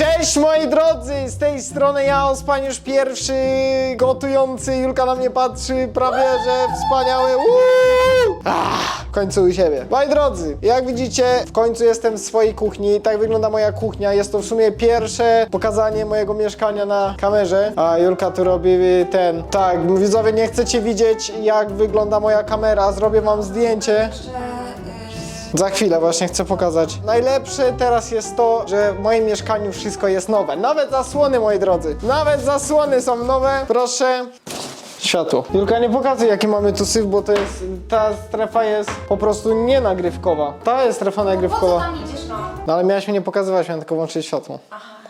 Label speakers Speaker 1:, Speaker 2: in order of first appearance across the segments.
Speaker 1: Cześć moi drodzy, z tej strony ja, Ospaniusz pierwszy, gotujący, Julka na mnie patrzy, prawie że wspaniały. Uuu! Ah, w końcu u siebie. Moi drodzy, jak widzicie, w końcu jestem w swojej kuchni, tak wygląda moja kuchnia, jest to w sumie pierwsze pokazanie mojego mieszkania na kamerze, a Julka tu robi ten, tak, widzowie nie chcecie widzieć jak wygląda moja kamera, zrobię wam zdjęcie. Za chwilę właśnie chcę pokazać. Najlepsze teraz jest to, że w moim mieszkaniu wszystko jest nowe. Nawet zasłony, moi drodzy. Nawet zasłony są nowe. Proszę. Światło. Julka, nie pokazuj jaki mamy tu syf, bo to jest, ta strefa jest po prostu nienagrywkowa. Ta jest strefa
Speaker 2: Po co
Speaker 1: nagrywkowa.
Speaker 2: tam idziesz, no?
Speaker 1: No ale miałaś mi nie pokazywać, miałem tylko włączyć światło.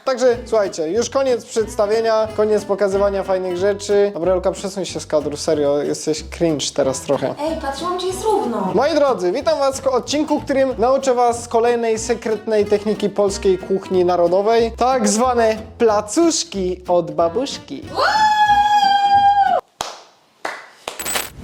Speaker 1: Także słuchajcie, już koniec przedstawienia, koniec pokazywania fajnych rzeczy. Dobra, Julka, przesuń się z kadru, serio, jesteś cringe teraz trochę.
Speaker 2: Ej, patrzyłam, czy jest równo.
Speaker 1: Moi drodzy, witam Was w odcinku, w którym nauczę Was kolejnej sekretnej techniki polskiej kuchni narodowej, tak zwane placuszki od babuszki.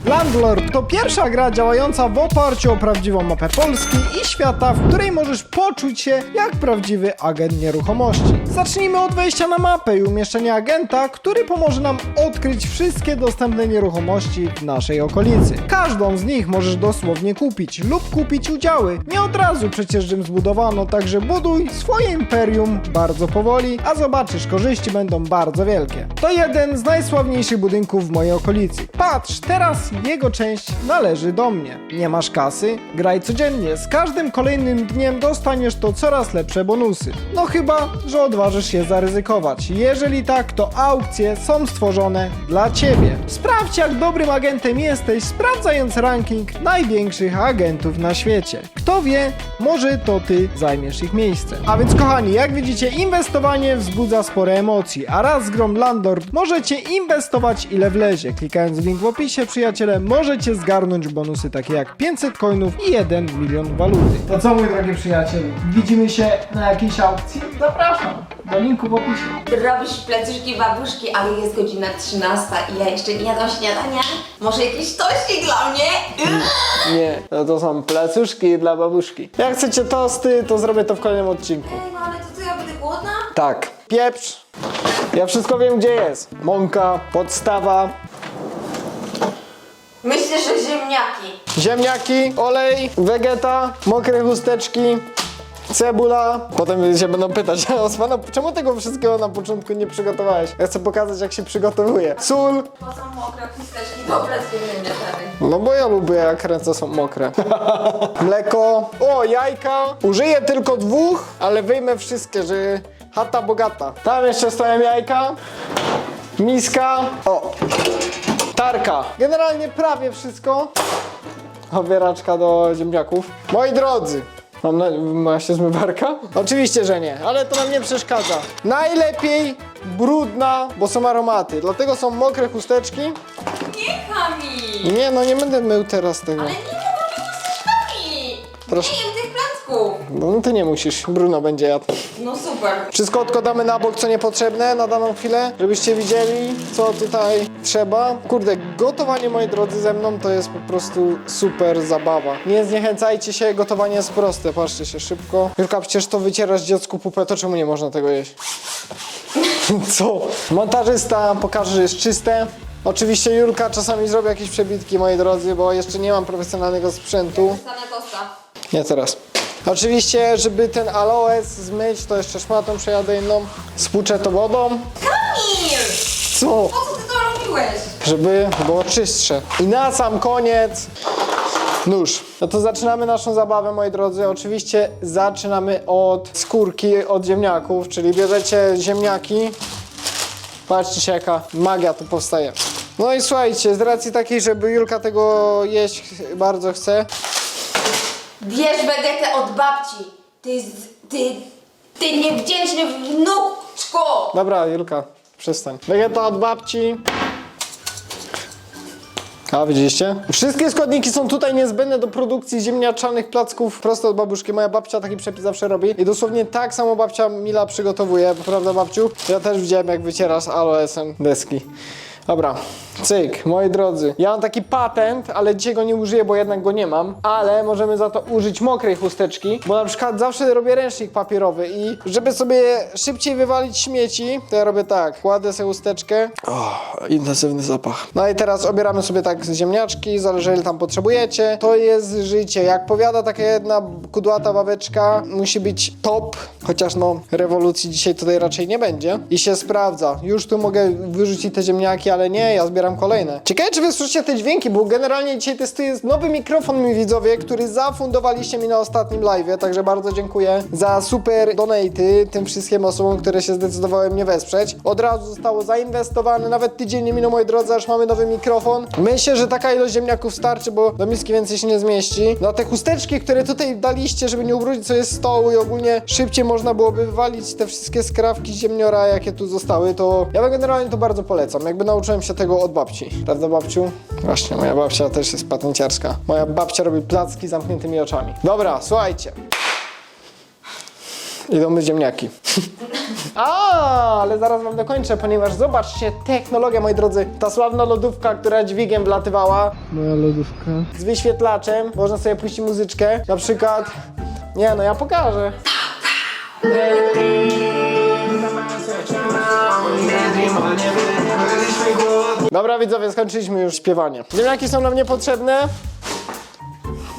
Speaker 1: Landlord to pierwsza gra działająca w oparciu o prawdziwą mapę Polski i świata, w której możesz poczuć się jak prawdziwy agent nieruchomości. Zacznijmy od wejścia na mapę i umieszczenia agenta, który pomoże nam odkryć wszystkie dostępne nieruchomości w naszej okolicy. Każdą z nich możesz dosłownie kupić lub kupić udziały. Nie od razu przecież Rzym zbudowano, także buduj swoje imperium bardzo powoli, a zobaczysz, korzyści będą bardzo wielkie. To jeden z najsławniejszych budynków w mojej okolicy. Patrz, teraz jego część należy do mnie. Nie masz kasy? Graj codziennie. Z każdym kolejnym dniem dostaniesz to coraz lepsze bonusy. No chyba, że odważysz się zaryzykować. Jeżeli tak, to aukcje są stworzone dla ciebie. Sprawdź jak dobrym agentem jesteś, sprawdzając ranking największych agentów na świecie. Kto wie, może to ty zajmiesz ich miejsce. A więc kochani, jak widzicie, inwestowanie wzbudza spore emocji, a raz z grą Landlord możecie inwestować ile wlezie. Klikając w link w opisie, przyjaciele, możecie zgarnąć bonusy takie jak 500 coinów i 1 milion waluty. To co mój drogi przyjaciel, widzimy się na jakiejś aukcji? Zapraszam do linku w opisie.
Speaker 2: Robisz plecuszki babuszki, ale jest godzina 13 i ja jeszcze nie jadłam śniadania. Może jakiś tościk dla mnie?
Speaker 1: Nie, no to są placuszki dla babuszki. Jak chcecie tosty, to zrobię to w kolejnym odcinku.
Speaker 2: Ej, no ale to co, ja będę głodna?
Speaker 1: Tak. Pieprz. Ja wszystko wiem, gdzie jest. Mąka, podstawa,
Speaker 2: Myślę, że ziemniaki.
Speaker 1: ziemniaki, olej, wegeta, mokre chusteczki, cebula. Potem się będą pytać, Osmana, czemu tego wszystkiego na początku nie przygotowałeś? Ja chcę pokazać, jak się przygotowuje. Sól,
Speaker 2: Po co mokre chusteczki do placki ziemniaczary?
Speaker 1: no bo ja lubię, jak ręce są mokre. Mleko, o, jajka. Użyję tylko dwóch, ale wyjmę wszystkie, że chata bogata. Tam jeszcze stoją jajka, miska, o, tarka. Generalnie prawie wszystko. Obieraczka do ziemniaków. Moi drodzy, mam na... ma się zmywarka? Oczywiście, że nie, ale to nam nie przeszkadza. Najlepiej brudna, bo są aromaty, dlatego są mokre chusteczki.
Speaker 2: Nie, Kamil!
Speaker 1: Nie, no nie będę mył teraz tego.
Speaker 2: Ale nie robię chusteczkami!
Speaker 1: Proszę.
Speaker 2: Nie placków.
Speaker 1: No ty nie musisz, Bruno będzie jadł.
Speaker 2: No super.
Speaker 1: Wszystko odkładamy na bok, co niepotrzebne na daną chwilę, żebyście widzieli, co tutaj trzeba. Kurde, gotowanie, moi drodzy, ze mną to jest po prostu super zabawa. Nie zniechęcajcie się, gotowanie jest proste, patrzcie się szybko. Julka, przecież to wycierasz dziecku pupę, to czemu nie można tego jeść? co? Montażysta pokaże, że jest czyste. Oczywiście Julka czasami zrobi jakieś przebitki, moi drodzy, bo jeszcze nie mam profesjonalnego sprzętu.
Speaker 2: Stanę tosta.
Speaker 1: Nie teraz. Oczywiście, żeby ten aloes zmyć, to jeszcze szmatą przejadę inną. Spłuczę to wodą.
Speaker 2: Kamil!
Speaker 1: Co?
Speaker 2: Po co ty to robiłeś?
Speaker 1: Żeby było czystsze. I na sam koniec nóż. No to zaczynamy naszą zabawę, moi drodzy. Oczywiście zaczynamy od skórki, od ziemniaków, czyli bierzecie ziemniaki. Patrzcie się, jaka magia tu powstaje. No i słuchajcie, z racji takiej, żeby Julka tego jeść bardzo chce,
Speaker 2: Bierz wegetę od babci. Ty, ty, ty niewdzięczny wnuczko!
Speaker 1: Dobra, Julka, przestań. Wegeta od babci. A, widzieliście? Wszystkie składniki są tutaj niezbędne do produkcji ziemniaczanych placków prosto od babuszki. Moja babcia taki przepis zawsze robi. I dosłownie tak samo babcia Mila przygotowuje, prawda babciu? Ja też widziałem jak wycierasz aloesem deski. Dobra, cyk, moi drodzy. Ja mam taki patent, ale dzisiaj go nie użyję, bo jednak go nie mam. Ale możemy za to użyć mokrej chusteczki, bo na przykład zawsze robię ręcznik papierowy i żeby sobie szybciej wywalić śmieci, to ja robię tak. Kładę sobie chusteczkę. O, intensywny zapach. No i teraz obieramy sobie tak ziemniaczki, zależy ile tam potrzebujecie. To jest życie. Jak powiada taka jedna kudłata babeczka, musi być top, chociaż no rewolucji dzisiaj tutaj raczej nie będzie. I się sprawdza. Już tu mogę wyrzucić te ziemniaki, ale nie, ja zbieram kolejne. Ciekawe, czy wy słyszycie te dźwięki, bo generalnie dzisiaj testuję nowy mikrofon, mi widzowie, który zafundowaliście mi na ostatnim live, także bardzo dziękuję za super donaty tym wszystkim osobom, które się zdecydowały mnie wesprzeć. Od razu zostało zainwestowane, nawet tydzień nie minął, moi drodzy, aż mamy nowy mikrofon. Myślę, że taka ilość ziemniaków starczy, bo do miski więcej się nie zmieści. No a te chusteczki, które tutaj daliście, żeby nie ubrudzić sobie stołu i ogólnie szybciej można byłoby wywalić te wszystkie skrawki ziemniora, jakie tu zostały, to ja generalnie to bardzo polecam. Jakby nauczyłem się tego od babci. Prawda, babciu? Właśnie, moja babcia też jest patenciarska. Moja babcia robi placki z zamkniętymi oczami. Dobra, słuchajcie. Idą my ziemniaki. A, ale zaraz wam dokończę, ponieważ zobaczcie, technologia, moi drodzy, ta sławna lodówka, która dźwigiem wlatywała. Moja lodówka. Z wyświetlaczem, można sobie puścić muzyczkę, na przykład... Nie, no ja pokażę. Dobra widzowie, skończyliśmy już śpiewanie. Ziemniaki są nam niepotrzebne.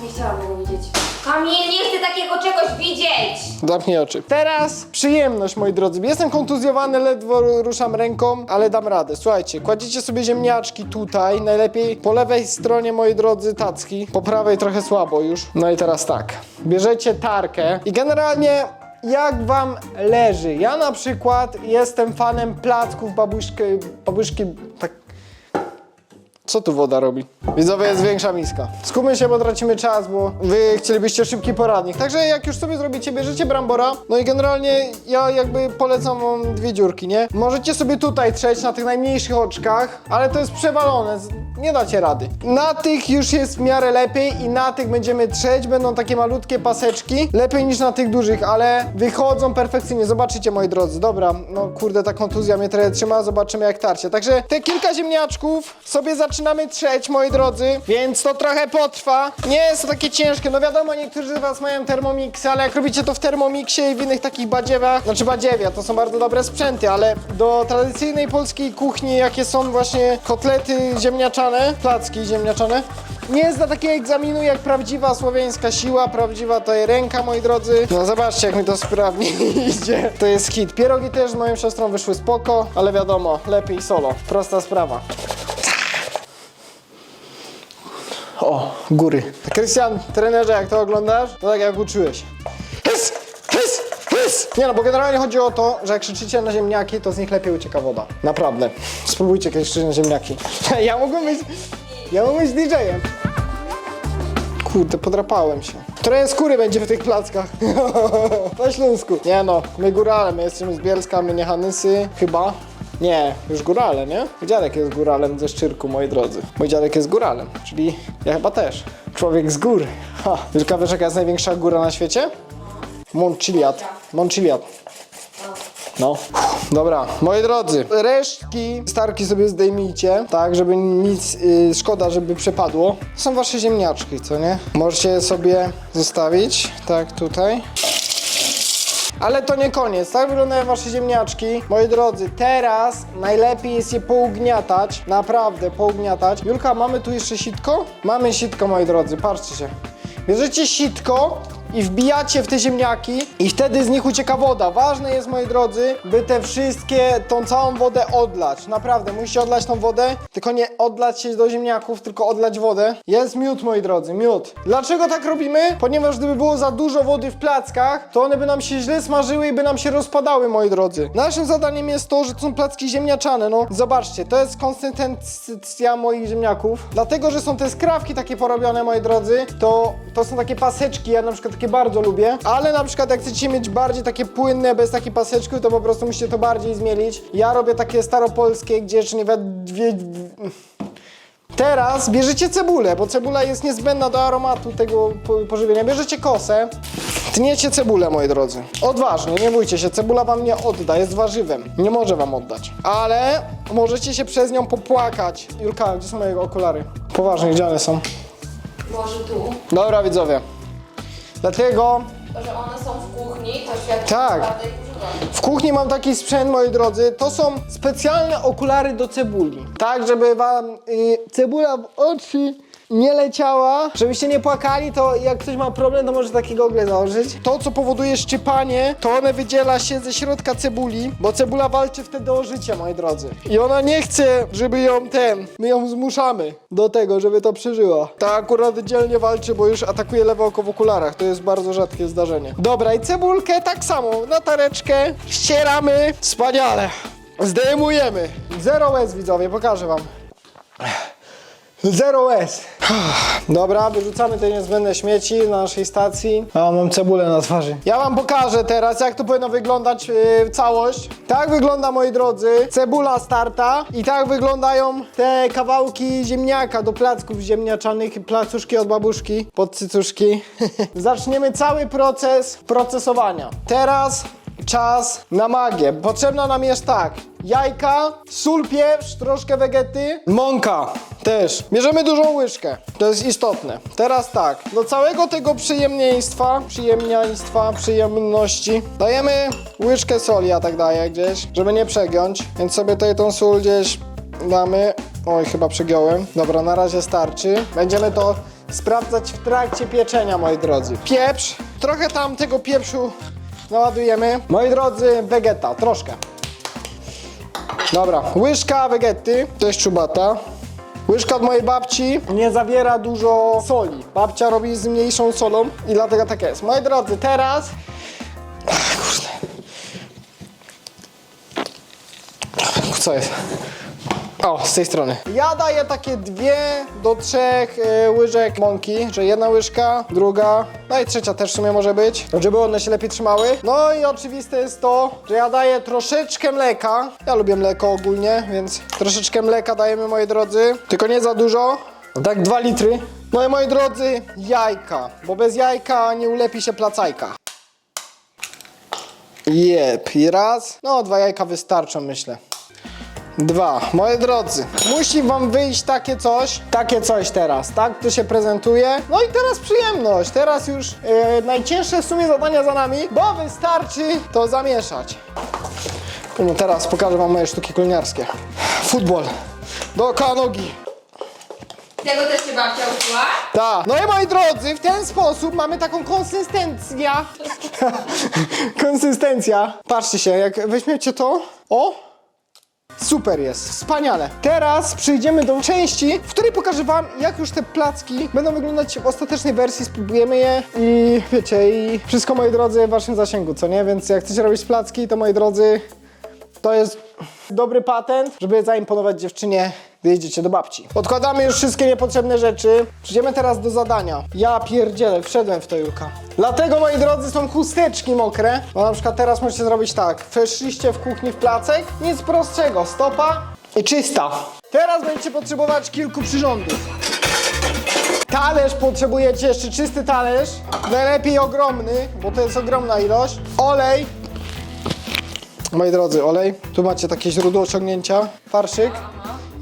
Speaker 2: Nie chciałam tego widzieć. Kamil, nie chcę takiego czegoś widzieć!
Speaker 1: Zamknij oczy. Teraz przyjemność, moi drodzy. Jestem kontuzjowany, ledwo ru- ruszam ręką, ale dam radę. Słuchajcie, kładziecie sobie ziemniaczki tutaj, najlepiej po lewej stronie, moi drodzy, tacki, po prawej trochę słabo już. No i teraz tak, bierzecie tarkę i generalnie jak wam leży. Ja na przykład jestem fanem placków babuszki, babuszki, tak co tu woda robi? Widzowie, jest większa miska. Skupmy się, bo tracimy czas, bo wy chcielibyście szybki poradnik. Także jak już sobie zrobicie, bierzecie brambora, no i generalnie ja jakby polecam wam dwie dziurki, nie? Możecie sobie tutaj trzeć na tych najmniejszych oczkach, ale to jest przewalone, nie dacie rady. Na tych już jest w miarę lepiej i na tych będziemy trzeć, będą takie malutkie paseczki, lepiej niż na tych dużych, ale wychodzą perfekcyjnie, zobaczycie moi drodzy. Dobra, no kurde, ta kontuzja mnie trochę trzyma, zobaczymy jak tarcie. Także te kilka ziemniaczków sobie zaczynamy trzeć, moi drodzy, więc to trochę potrwa. Nie jest to takie ciężkie, no wiadomo, niektórzy z was mają termomiksy, ale jak robicie to w termomiksie i w innych takich badziewach, znaczy badziewia, to są bardzo dobre sprzęty, ale do tradycyjnej polskiej kuchni, jakie są właśnie kotlety ziemniaczane, placki ziemniaczane, nie zda takiego egzaminu jak prawdziwa słowiańska siła, prawdziwa to ręka, moi drodzy. No zobaczcie, jak mi to sprawnie idzie. To jest hit. Pierogi też z moją siostrą wyszły spoko, ale wiadomo, lepiej solo. Prosta sprawa. Góry. Krystian, trenerze, jak to oglądasz, to tak jak uczyłeś. Hys, hys, hys. Nie no, bo generalnie chodzi o to, że jak krzyczycie na ziemniaki, to z nich lepiej ucieka woda. Naprawdę. Spróbujcie kiedyś krzyczeć na ziemniaki. Ja mogłem być... Ja mogłem być DJ-em. Kurde, podrapałem się. Trochę skóry będzie w tych plackach. Na Śląsku. Nie no, my górale, my jesteśmy z Bielska, my nie Hanysy. Chyba. Nie, już górale, nie? Mój dziadek jest góralem ze Szczyrku, moi drodzy. Mój dziadek jest góralem, czyli ja chyba też. Człowiek z gór. Ha. Wielka wiesz, jaka jest największa góra na świecie? Mont Chiliad. Mont Chiliad. No. Dobra, moi drodzy, resztki starki sobie zdejmijcie, tak, żeby nic, y, szkoda, żeby przepadło. To są wasze ziemniaczki, co nie? Możecie sobie zostawić, tak, tutaj. Ale to nie koniec, tak wyglądają wasze ziemniaczki. Moi drodzy, teraz najlepiej jest je pougniatać, naprawdę pougniatać. Julka, mamy tu jeszcze sitko? Mamy sitko, moi drodzy, patrzcie się. Bierzecie sitko i wbijacie w te ziemniaki i wtedy z nich ucieka woda. Ważne jest, moi drodzy, by te wszystkie, tą całą wodę odlać. Naprawdę, musicie odlać tą wodę, tylko nie odlać się do ziemniaków, tylko odlać wodę. Jest miód, moi drodzy, miód. Dlaczego tak robimy? Ponieważ gdyby było za dużo wody w plackach, to one by nam się źle smażyły i by nam się rozpadały, moi drodzy. Naszym zadaniem jest to, że to są placki ziemniaczane, no. Zobaczcie, to jest konsystencja moich ziemniaków. Dlatego, że są te skrawki takie porobione, moi drodzy, to, to są takie paseczki, ja na przykład takie bardzo lubię. Ale na przykład jak chcecie mieć bardziej takie płynne, bez takiej paseczki, to po prostu musicie to bardziej zmielić. Ja robię takie staropolskie, gdzie jeszcze nawet dwie... Teraz bierzecie cebulę, bo cebula jest niezbędna do aromatu tego po- pożywienia. Bierzecie kosę, tniecie cebulę, moi drodzy. Odważnie, nie bójcie się, cebula wam nie odda, jest warzywem. Nie może wam oddać. Ale możecie się przez nią popłakać. Julka, gdzie są moje okulary? Poważnie, gdzie one są?
Speaker 2: Może tu,
Speaker 1: Dobra, widzowie. Dlatego
Speaker 2: to, że one są w kuchni, to świadczy
Speaker 1: Tak.
Speaker 2: o czwartej używaniu.
Speaker 1: w kuchni mam taki sprzęt, moi drodzy. To są specjalne okulary do cebuli. Tak, żeby wam y, cebula w oczy nie leciała. Żebyście nie płakali, to jak ktoś ma problem, to może takie gogle założyć. To, co powoduje szczypanie, to one wydziela się ze środka cebuli, bo cebula walczy wtedy o życie, moi drodzy. I ona nie chce, żeby ją ten, my ją zmuszamy do tego, żeby to przeżyła. Ta akurat dzielnie walczy, bo już atakuje lewe oko w okularach. To jest bardzo rzadkie zdarzenie. Dobra, i cebulkę tak samo na tareczkę ścieramy. Wspaniale. Zdejmujemy. Zero S, widzowie, pokażę wam. Zero S. Dobra, wyrzucamy te niezbędne śmieci na naszej stacji. A mam cebulę na twarzy. Ja wam pokażę teraz, jak to powinno wyglądać yy, całość. Tak wygląda, moi drodzy, cebula starta i tak wyglądają te kawałki ziemniaka do placków ziemniaczanych, placuszki od babuszki, pod cycuszki. Zaczniemy cały proces procesowania. Teraz czas na magię. Potrzebna nam jest tak. Jajka, sól, pieprz, troszkę wegety, mąka też. Bierzemy dużą łyżkę. To jest istotne. Teraz tak, do całego tego przyjemnieństwa, przyjemnieństwa, przyjemności dajemy łyżkę soli, ja tak daję gdzieś, żeby nie przegiąć. Więc sobie tutaj tą sól gdzieś damy. Oj, chyba przegiąłem. Dobra, na razie starczy. Będziemy to sprawdzać w trakcie pieczenia, moi drodzy. Pieprz, trochę tam tego pieprzu naładujemy. Moi drodzy, wegeta, troszkę. Dobra, łyżka wegety, to jest czubata. Łyżka od mojej babci nie zawiera dużo soli. Babcia robi z mniejszą solą i dlatego tak jest. Moi drodzy, teraz... Ach, kurde. Co jest? O, z tej strony. Ja daję takie dwie do trzech e, łyżek mąki, że jedna łyżka, druga, no i trzecia też w sumie może być, żeby one się lepiej trzymały. No i oczywiste jest to, że ja daję troszeczkę mleka. Ja lubię mleko ogólnie, więc troszeczkę mleka dajemy, moi drodzy. Tylko nie za dużo, tak dwa litry. No i moi drodzy, jajka, bo bez jajka nie ulepi się placajka. Jep, i raz, no dwa jajka wystarczą, myślę. Dwa. Moi drodzy, musi wam wyjść takie coś, takie coś teraz, tak? To się prezentuje. No i teraz przyjemność. Teraz już e, najcięższe w sumie zadania za nami, bo wystarczy to zamieszać. No teraz pokażę wam moje sztuki kuliniarskie. Futbol. Dookoła nogi.
Speaker 2: Tego też się babcia uczyła?
Speaker 1: Tak. No i moi drodzy, w ten sposób mamy taką konsystencję. Konsystencja. Patrzcie się, jak weźmiecie to. O! Super jest, wspaniale. Teraz przejdziemy do części, w której pokażę wam, jak już te placki będą wyglądać w ostatecznej wersji. Spróbujemy je i wiecie, i wszystko moi drodzy w waszym zasięgu, co nie? Więc jak chcecie robić placki, to moi drodzy, to jest dobry patent, żeby zaimponować dziewczynie, gdy jedziecie do babci. Odkładamy już wszystkie niepotrzebne rzeczy. Przejdziemy teraz do zadania. Ja pierdzielę, wszedłem w to Julka. Dlatego, moi drodzy, są chusteczki mokre. Bo na przykład teraz możecie zrobić tak. Weszliście w kuchni w placek, nic prostszego. Stopa i czysta. Teraz będziecie potrzebować kilku przyrządów. Talerz potrzebujecie, jeszcze czysty talerz. Najlepiej ogromny, bo to jest ogromna ilość. Olej, Moi drodzy, olej. Tu macie takie źródło osiągnięcia. Farszyk.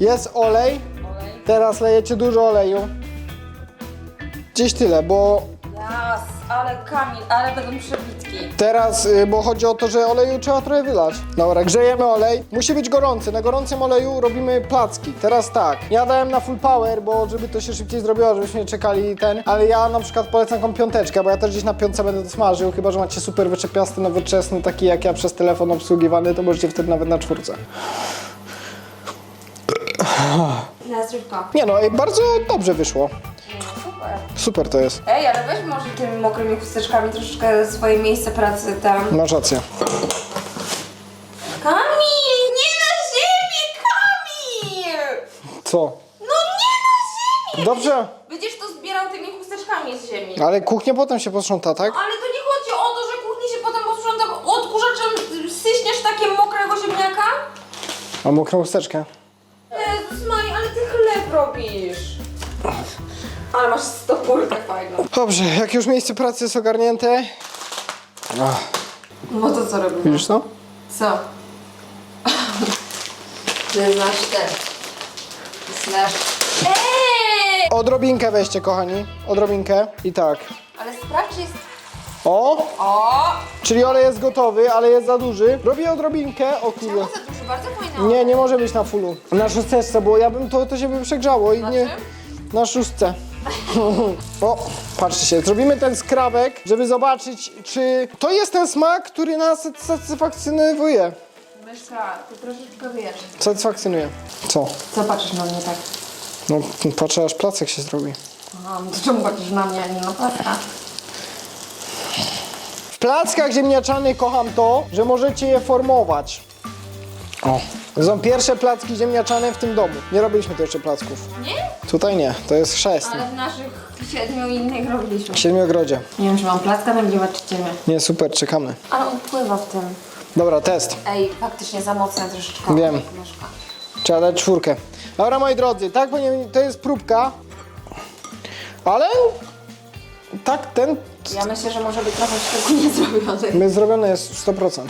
Speaker 1: Jest olej. Teraz lejecie dużo oleju. Gdzieś tyle, bo
Speaker 2: Jas, ale Kamil, ale będą przebitki.
Speaker 1: teraz, y, bo chodzi o to, że oleju trzeba trochę wylać. Dobra, grzejemy olej. Musi być gorący. Na gorącym oleju robimy placki. Teraz tak, ja dałem na full power, bo żeby to się szybciej zrobiło, żebyśmy nie czekali ten, ale ja na przykład polecam taką piąteczkę, bo ja też gdzieś na piątce będę to smażył, chyba, że macie super wyczepiasty, nowoczesny, taki jak ja przez telefon obsługiwany, to możecie wtedy nawet na czwórce.
Speaker 2: Na zdrówko.
Speaker 1: Nie no, bardzo dobrze wyszło.
Speaker 2: Super.
Speaker 1: Super to jest.
Speaker 2: Ej, ale weź może tymi mokrymi chusteczkami troszeczkę swoje miejsce pracy tam.
Speaker 1: Masz rację.
Speaker 2: Kamil! Nie na ziemię, Kamil!
Speaker 1: Co?
Speaker 2: No nie na ziemię!
Speaker 1: Dobrze,
Speaker 2: Będziesz to zbierał tymi chusteczkami z ziemi.
Speaker 1: ale kuchnię potem się posprząta, tak?
Speaker 2: Ale to nie chodzi o to, że kuchni się potem posprząta, bo odkurzaczem syśniesz takie mokrego ziemniaka?
Speaker 1: Mam mokrą chusteczkę.
Speaker 2: Jezus Maria, ale ty chleb robisz? Ale masz stopulkę fajną.
Speaker 1: Dobrze, jak już miejsce pracy jest ogarnięte. Ach,
Speaker 2: No to co robimy?
Speaker 1: widzisz to?
Speaker 2: Co? To jest nasz ten. Slash. Ej!
Speaker 1: Odrobinkę weźcie, kochani. Odrobinkę. I tak.
Speaker 2: Ale sprawdź, jest...
Speaker 1: O!
Speaker 2: O!
Speaker 1: Czyli olej jest gotowy, ale jest za duży. Robię odrobinkę. O
Speaker 2: Czemu
Speaker 1: kurde.
Speaker 2: za duży? Bardzo fajny
Speaker 1: Nie, nie może być na fullu. Na szóstce, bo ja bym to, to się by przegrzało i
Speaker 2: Na
Speaker 1: nie. Na szóstce. o, patrzcie się, zrobimy ten skrawek, żeby zobaczyć, czy to jest ten smak, który nas satysfakcjonuje.
Speaker 2: Myszka, ty troszeczkę wiesz.
Speaker 1: Satysfakcjonuje. Co?
Speaker 2: Co patrzysz na mnie tak?
Speaker 1: No, patrzę aż placek się zrobi.
Speaker 2: Aha, no to czemu patrzysz na mnie, a nie na Piotra?
Speaker 1: W plackach ziemniaczanych kocham to, że możecie je formować. O. To są pierwsze placki ziemniaczane w tym domu. Nie robiliśmy tu jeszcze placków.
Speaker 2: Nie?
Speaker 1: Tutaj nie, to jest chrzest.
Speaker 2: Ale w naszych siedmiu innych robiliśmy.
Speaker 1: W siedmiogrodzie.
Speaker 2: Nie wiem, czy mam placka nagrywać, czy ciebie.
Speaker 1: Nie, super, czekamy.
Speaker 2: Ale on pływa w tym.
Speaker 1: Dobra, test.
Speaker 2: Ej, faktycznie za mocne troszeczkę.
Speaker 1: Wiem.
Speaker 2: Myszka.
Speaker 1: Trzeba dać czwórkę. Dobra, moi drodzy, tak powinien, to jest próbka. Ale tak, ten
Speaker 2: Ja myślę, że może być trochę szczególnie zrobiony.
Speaker 1: my zrobione jest 100%.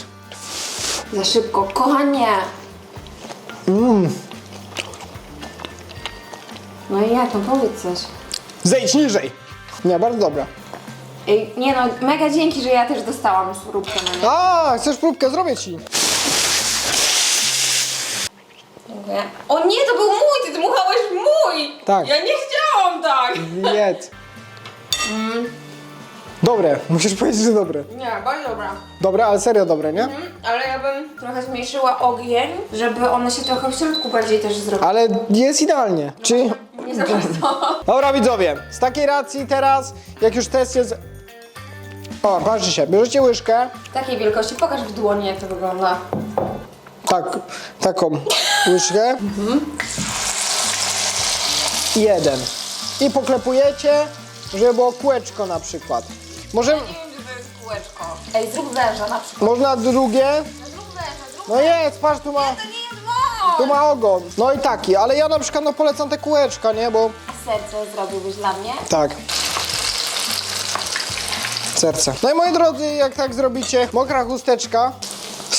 Speaker 2: Za szybko. Kochanie! No i jak, no powiedz coś.
Speaker 1: Zejdź niżej. Nie, bardzo dobra.
Speaker 2: Ej, nie no, mega dzięki, że ja też dostałam próbkę na nie.
Speaker 1: A, chcesz próbkę? Zrobię ci.
Speaker 2: Dziękuję. O nie, to był mój, ty dmuchałeś mój!
Speaker 1: Tak.
Speaker 2: Ja nie chciałam tak!
Speaker 1: Jedz. Dobre, musisz powiedzieć, że dobre.
Speaker 2: Nie, bardzo dobra.
Speaker 1: Dobre, ale serio dobre, nie?
Speaker 2: Mhm, ale ja bym trochę zmniejszyła ogień, żeby one się trochę w środku bardziej też zrobiły.
Speaker 1: Ale jest idealnie. Czy...
Speaker 2: Nie za bardzo.
Speaker 1: Dobra widzowie, z takiej racji teraz, jak już test jest... O, patrzcie się, bierzecie łyżkę,
Speaker 2: Takiej wielkości, pokaż w dłoni jak to wygląda.
Speaker 1: tak, taką łyżkę. Jeden. I poklepujecie, żeby było kółeczko na przykład. Może,
Speaker 2: Nie wiem, gdzie to jest kółeczko. Ej, zrób węża na przykład.
Speaker 1: można drugie.
Speaker 2: Zrób węża, zrób
Speaker 1: No jest, patrz, tu ma,
Speaker 2: To nie jest wąż!
Speaker 1: tu ma ogon. No i taki, ale ja na przykład no polecam te kółeczka, nie, bo...
Speaker 2: Serce zrobiłbyś dla mnie?
Speaker 1: Tak. Serce. No i moi drodzy, jak tak zrobicie, mokra chusteczka.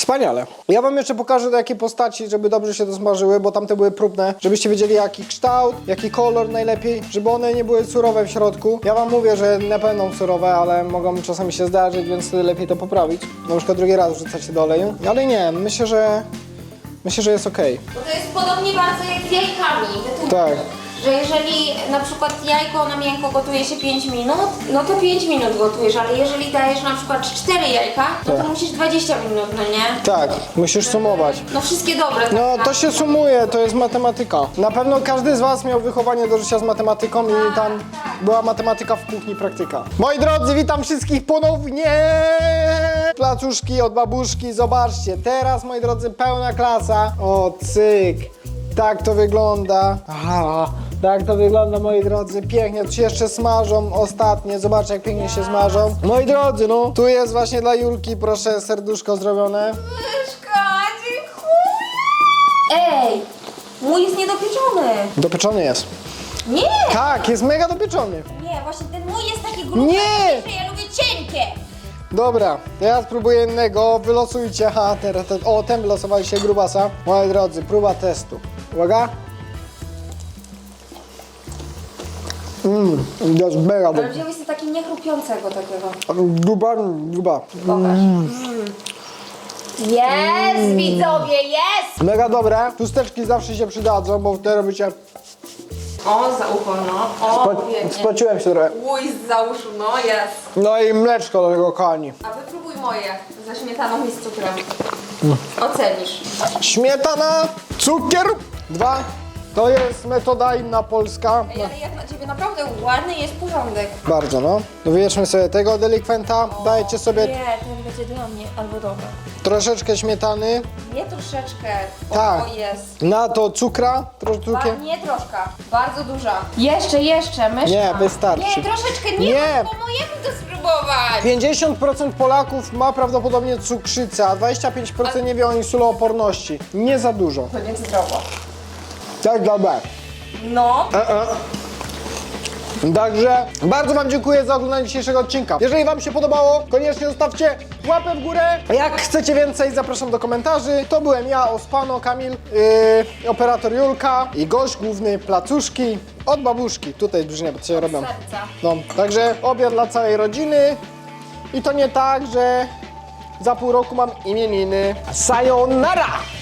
Speaker 1: Wspaniale. Ja wam jeszcze pokażę do jakiej postaci, żeby dobrze się to smażyły, bo tamte były próbne, żebyście wiedzieli jaki kształt, jaki kolor najlepiej, żeby one nie były surowe w środku. Ja wam mówię, że nie będą surowe, ale mogą czasami się zdarzyć, więc lepiej to poprawić. Na przykład drugi raz wrzucacie do oleju. Ale nie, myślę, że myślę, że jest okej.
Speaker 2: Bo to jest podobnie bardzo jak z jajkami.
Speaker 1: Tak.
Speaker 2: Że jeżeli na przykład jajko na miękko gotuje się 5 minut, no to 5 minut gotujesz, ale jeżeli dajesz na przykład 4 jajka, no to
Speaker 1: Tak.
Speaker 2: musisz 20 minut, no nie?
Speaker 1: Tak, musisz sumować.
Speaker 2: No wszystkie dobre. tak
Speaker 1: No to
Speaker 2: naprawdę.
Speaker 1: się sumuje, to jest matematyka. Na pewno każdy z Was miał wychowanie do życia z matematyką i tam była matematyka w kuchni praktyka. Moi drodzy, witam wszystkich ponownie! Placuszki od babuszki, zobaczcie, teraz moi drodzy pełna klasa. O cyk, tak to wygląda. Aha, tak to wygląda moi drodzy, pięknie, tu się jeszcze smażą ostatnie, zobaczcie jak pięknie się smażą. Moi drodzy, no, tu jest właśnie dla Julki, proszę, serduszko zrobione.
Speaker 2: Myszka, dziękuję! Ej, mój jest niedopieczony.
Speaker 1: Dopieczony jest.
Speaker 2: Nie!
Speaker 1: Tak, jest mega dopieczony.
Speaker 2: Nie, właśnie ten mój jest taki gruby,
Speaker 1: Nie!
Speaker 2: że ja lubię cienkie.
Speaker 1: Dobra, ja spróbuję innego, wylosujcie, aha, teraz, ten, o, ten wylosowaliście grubasa. Moi drodzy, próba testu. Uwaga. Mmm, jest mega
Speaker 2: Ale
Speaker 1: dobry.
Speaker 2: wziąłeś sobie taki niechrupiącego takiego.
Speaker 1: Gruba, gruba.
Speaker 2: Pokaż. Jest, widzowie, jest!
Speaker 1: Mega dobre. Chusteczki zawsze się przydadzą, bo wtedy robicie...
Speaker 2: O, za ucho, no. O,
Speaker 1: Spo, spociłem się trochę.
Speaker 2: Łój za uszu, no jest.
Speaker 1: No i mleczko do tego, kochani.
Speaker 2: A wypróbuj moje ze śmietaną i z cukrem. Ocenisz.
Speaker 1: Śmietana, cukier, dwa. To jest metoda inna polska.
Speaker 2: Ej, ale jak na ciebie naprawdę ładny jest porządek.
Speaker 1: Bardzo, no. Wybierzmy sobie tego delikwenta, dajcie sobie
Speaker 2: Nie, ten będzie dla mnie, albo dobra.
Speaker 1: troszeczkę śmietany,
Speaker 2: Nie troszeczkę. O,
Speaker 1: Tak.
Speaker 2: o jest.
Speaker 1: na to cukra, troszkę
Speaker 2: Ba,
Speaker 1: cukier.
Speaker 2: nie troszkę, bardzo duża. Jeszcze, jeszcze, myszka.
Speaker 1: Nie, wystarczy.
Speaker 2: Nie, troszeczkę nie,
Speaker 1: Nie.
Speaker 2: bo mojemu to spróbować.
Speaker 1: 50% Polaków ma prawdopodobnie cukrzycę, a 25% nie wie o insulooporności. Nie za dużo.
Speaker 2: To nie zdrowo.
Speaker 1: Tak, dobra.
Speaker 2: No.
Speaker 1: E, e. Także bardzo Wam dziękuję za oglądanie dzisiejszego odcinka. Jeżeli Wam się podobało, koniecznie zostawcie łapę w górę. Jak chcecie więcej, zapraszam do komentarzy. To byłem ja, Ospano, Kamil, yy, operator Julka i gość główny placuszki od babuszki. Tutaj brznie, bo się robią.
Speaker 2: serca.
Speaker 1: No, także obiad dla całej rodziny. I to nie tak, że za pół roku mam imieniny. Sayonara!